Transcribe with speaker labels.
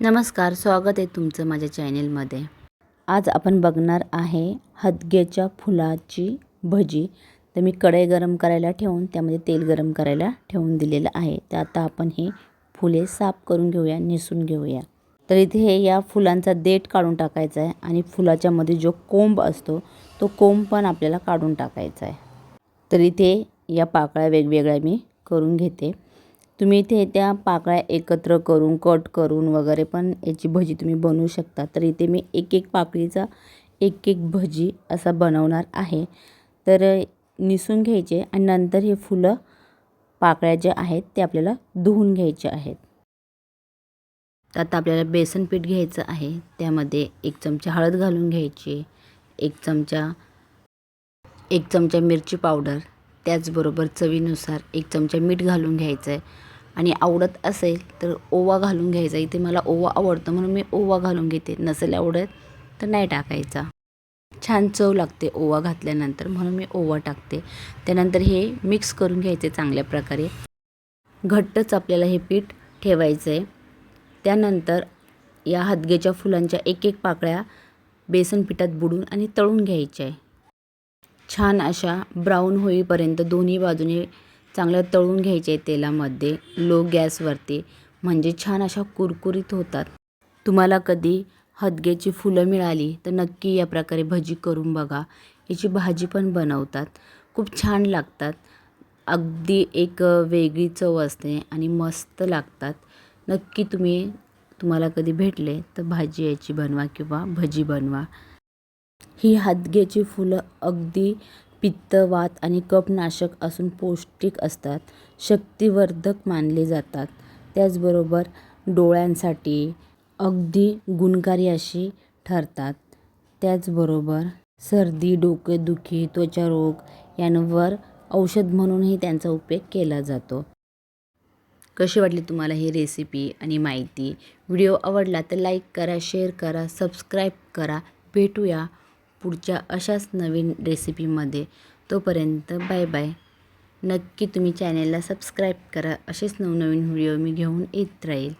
Speaker 1: नमस्कार स्वागत आहे तुमचं माझ्या चॅनेलमध्ये. आज आपण बघणार आहे हदग्याच्या फुलाची भजी. तर मी कढई गरम करायला ठेवून त्यामध्ये तेल गरम करायला ठेवून दिलेलं आहे. तर आता आपण हे फुले साफ करून घेऊया निसून घेऊया. तर इथे हे या फुलांचा देठ काढून टाकायचा आहे आणि फुलाच्यामध्ये जो कोंब असतो तो कोंब पण आपल्याला काढून टाकायचा आहे. तर इथे या पाकळ्या वेगवेगळ्या मी करून घेते. तुम्ही इथे त्या पाकळ्या एकत्र करून कट करून वगैरे पण याची भजी तुम्ही बनवू शकता. तर इथे मी एक एक पाकळीचा एक एक भजी असा बनवणार आहे. तर निसून घ्यायचे आणि नंतर हे फुलं पाकळ्या ज्या आहेत ते आपल्याला धुवून घ्यायचे आहेत. तर आता आपल्याला बेसन पीठ घ्यायचं आहे. त्यामध्ये एक चमचा हळद घालून घ्यायची एक चमचा एक चमचा मिरची पावडर त्याचबरोबर चवीनुसार एक चमचा मीठ घालून घ्यायचं आहे आणि आवडत असेल तर ओवा घालून घ्यायचा. इथे मला ओवा आवडतो म्हणून मी ओवा घालून घेते. नसेल आवडत तर नाही टाकायचा. छान चव लागते ओवा घातल्यानंतर म्हणून मी ओवा टाकते. त्यानंतर हे मिक्स करून घ्यायचे चांगल्या प्रकारे. घट्टच आपल्याला हे पीठ ठेवायचं आहे त्यानंतर या हदगेच्या फुलांच्या एक एक पाकळ्या बेसन पिठात बुडून आणि तळून घ्यायच्या आहे छान अशा ब्राऊन होईपर्यंत दोन्ही बाजूने चांगल्या तळून घ्यायचे तेलामध्ये लो गॅसवरती म्हणजे छान अशा कुरकुरीत होतात. तुम्हाला कधी हदग्याची फुलं मिळाली तर नक्की या प्रकारे भजी करून बघा. याची भाजी पण बनवतात. खूप छान लागतात. अगदी एक वेगळी चव असते आणि मस्त लागतात. नक्की तुम्ही तुम्हाला कधी भेटले तर भाजी याची बनवा किंवा भजी बनवा. ही हादग्याची फुलं अगदी पित्त वात आणि कफनाशक असून पौष्टिक असतात. शक्तिवर्धक मानले जातात. त्याचबरोबर डोळ्यांसाठी अगदी गुणकारी अशी ठरतात. त्याचबरोबर सर्दी डोकेदुखी त्वचारोग यांवर औषध म्हणूनही त्यांचा उपयोग केला जातो. कशी वाटली तुम्हाला ही रेसिपी आणि माहिती? व्हिडिओ आवडला तर लाईक करा शेअर करा सबस्क्राईब करा. भेटूया. पुढच्या अशाच नवीन रेसिपीमध्ये. तोपर्यंत बाय बाय. नक्की तुम्ही चॅनेलला सबस्क्राईब करा. असेच नवनवीन व्हिडिओ मी घेऊन येत राहील.